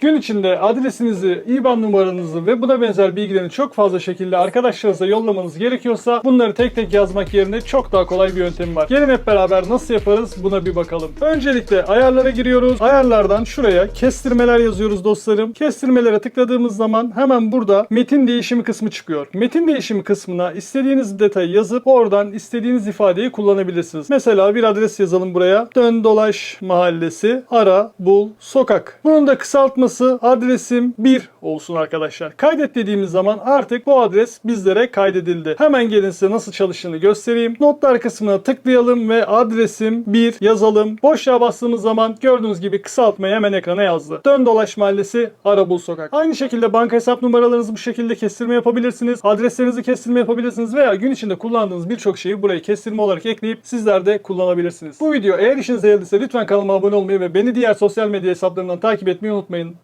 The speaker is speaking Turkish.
Gün içinde adresinizi, IBAN numaranızı ve buna benzer bilgilerini çok fazla şekilde arkadaşlarınıza yollamanız gerekiyorsa bunları tek tek yazmak yerine çok daha kolay bir yöntemi var. Gelin hep beraber nasıl yaparız buna bir bakalım. Öncelikle ayarlara giriyoruz. Ayarlardan şuraya kestirmeler yazıyoruz dostlarım. Kestirmelere tıkladığımız zaman hemen burada metin değişimi kısmı çıkıyor. Metin değişimi kısmına istediğiniz detayı yazıp oradan istediğiniz ifadeyi kullanabilirsiniz. Mesela bir adres yazalım buraya. Dön dolaş mahallesi, ara, bul, sokak. Bunun da kısaltması adresim 1 olsun arkadaşlar. Kaydet dediğimiz zaman artık bu adres bizlere kaydedildi. Hemen gelin size nasıl çalıştığını göstereyim. Notlar kısmına tıklayalım ve adresim 1 yazalım. Boşluğa bastığımız zaman gördüğünüz gibi kısaltmayı hemen ekrana yazdı. Dön dolaş mahallesi, ara, bul, sokak. Aynı şekilde banka hesap numaralarınızı bu şekilde kestirme yapabilirsiniz. Adreslerinizi kestirme yapabilirsiniz veya gün içinde kullandığınız birçok şeyi buraya kestirme olarak ekleyip sizler de kullanabilirsiniz. Bu video eğer işinize geldiyse lütfen kanalıma abone olmayı ve beni diğer sosyal medya hesaplarından takip etmeyi unutmayın.